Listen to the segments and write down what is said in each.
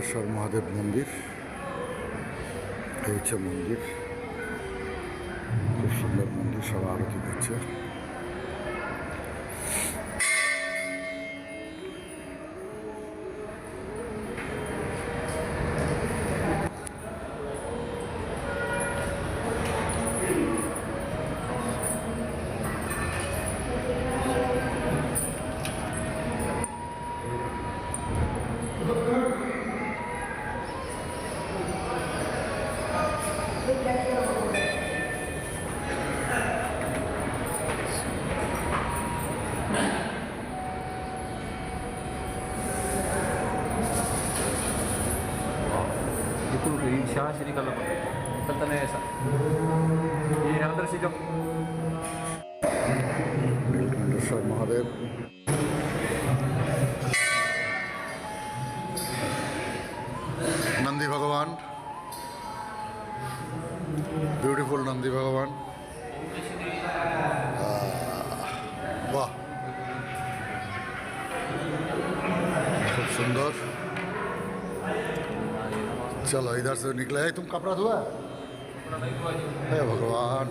নীলকণ্ঠেশ্বর মহাদেব মন্দির। এই হচ্ছে মন্দির। খুব সুন্দর মন্দির সব আরতি করছে। ಶಾಲಾ ಶ್ರೀ ಕಲ್ಲಪ್ಪ ಕಲ್ತನೇ ಸರ್ ಈ ಹರದ್ರ ಶ್ರೀ ವೆಂಕಟೇಶ್ವರ ಮಹಾದೇವ್ নন্দী ভগবান বিউটিফুল নন্দী चलो इधर से निकले है तुम कपड़ा धोआ हे भगवान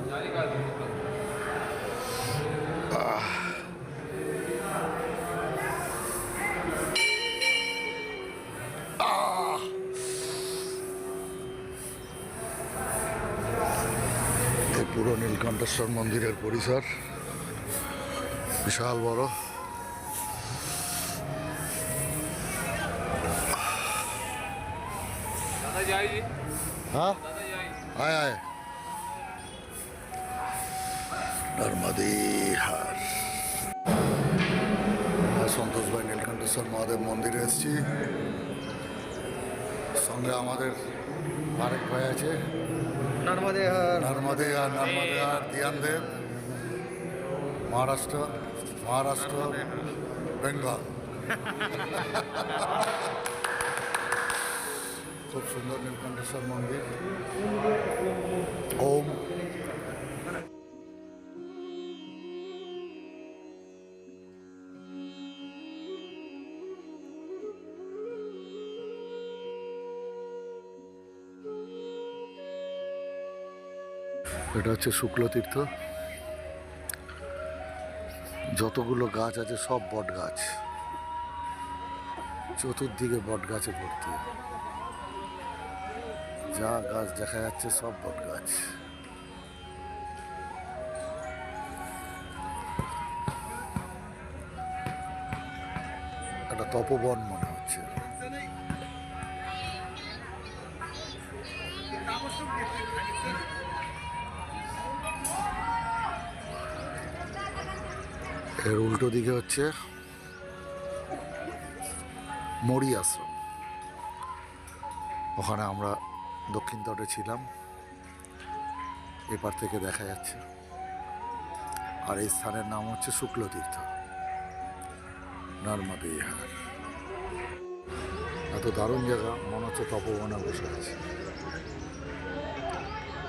এই পুরো নীলকণ্ঠেশ্বর মন্দিরের পরিসর বিশাল বড় दादा जाएगी হ্যাঁ दादा जाएगी আয় আয় নর্মদে হার সন্তোষ ভাই নীলকণ্ঠেশ্বর মহাদেব মন্দিরে এসেছি সঙ্গে আমাদের আরেক ভাই আছে নর্মদে হর নর্মদে আর নর্মদে আর দিয়ান দেব মহারাষ্ট্র মহারাষ্ট্র বেঙ্গল খুব সুন্দর নীলকণ্ঠেশ্বর মন্দির ওম এটা হচ্ছে শুক্লতীর্থ যতগুলো গাছ আছে সব বট গাছ চতুর্দিকে বট গাছে ভর্তি। যা গাছ দেখা যাচ্ছে, সব বট গাছ। একটা তপবন মনে হচ্ছে। এর উল্টো দিকে হচ্ছে মরি আশ্রম ওখানে আমরা দক্ষিণ তটে ছিলাম। এপার থেকে দেখা যাচ্ছে। আর এই স্থানের নাম হচ্ছে শুক্লতীর্থ। নর্মদে ইহার এত দারুণ জায়গা, মনে হচ্ছে তপবনে বসে আছে।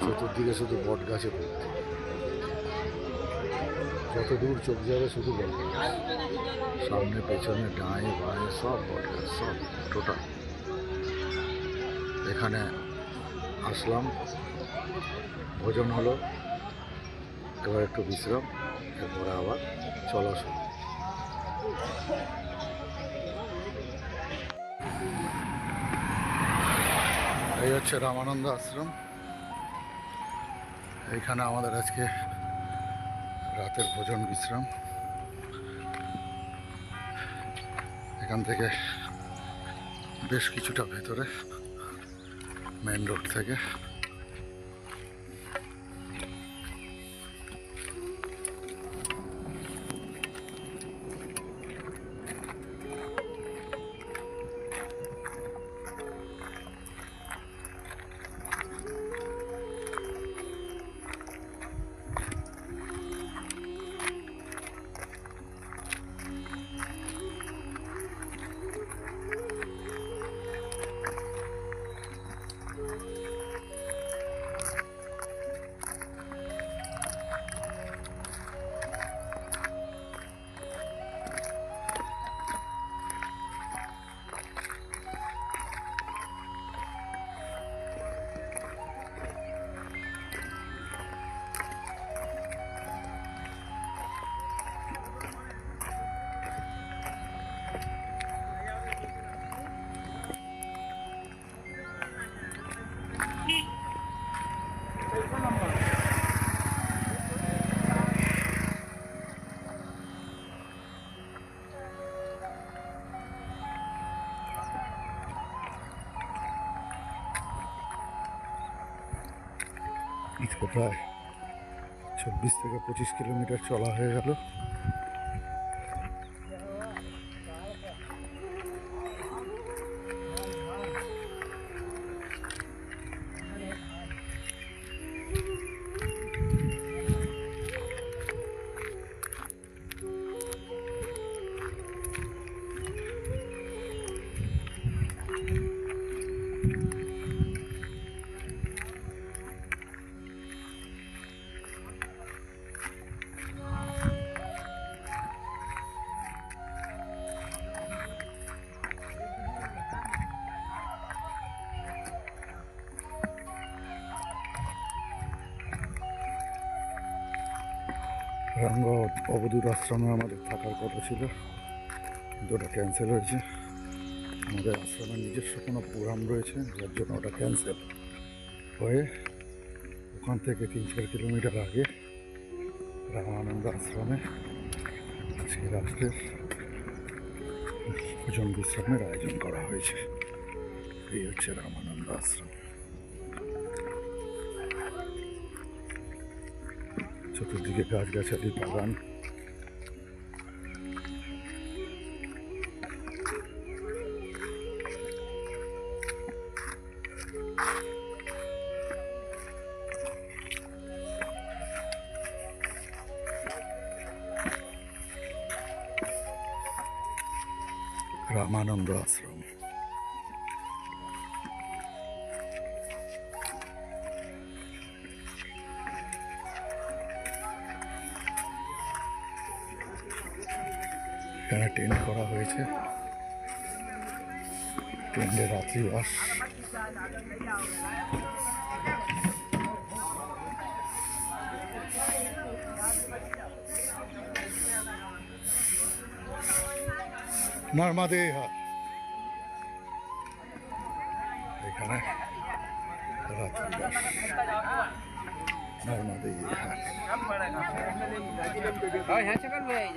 চতুর্দিকে শুধু বট গাছে ভর্তি। যত দূর চোখ যাবে শুধু বট সামনে, পেছনে ডাঁয়ে বাঁয়ে সব বট গাছ সব টোটাল। এখানে আসলাম। ভোজন হলো। এবার একটু বিশ্রাম, এরপরে আবার চলা শুরু। এই হচ্ছে রামানন্দ আশ্রম। এইখানে আমাদের আজকে রাতের ভোজন বিশ্রাম। এখান থেকে বেশ কিছুটা ভেতরে মেন রোড থেকে। প্রায় চব্বিশ থেকে পঁচিশ কিলোমিটার চলা হয়ে গেল। রঙ্গ অবধূত আশ্রমে আমাদের থাকার কথা ছিল। কিন্তু ওটা ক্যান্সেল হয়েছে। আমাদের আশ্রমের নিজস্ব কোনো প্রোগ্রাম রয়েছে, যার জন্য ওটা ক্যান্সেল হয়ে ওখান থেকে তিন চার কিলোমিটার আগে রামানন্দ আশ্রমে আজকে রাত্রের ভোজন বিশ্রামের আয়োজন করা হয়েছে। এই হচ্ছে রামানন্দ আশ্রম। চতুর্দিকে গাছগাছালি বাগান রামানন্দ আশ্রম এখানে টেন্ট করা হয়েছে টেন্টে রাত্রিবাস নর্মাদে এখানে রাত্রিবাস নর্মাদে হাট হ্যাঁ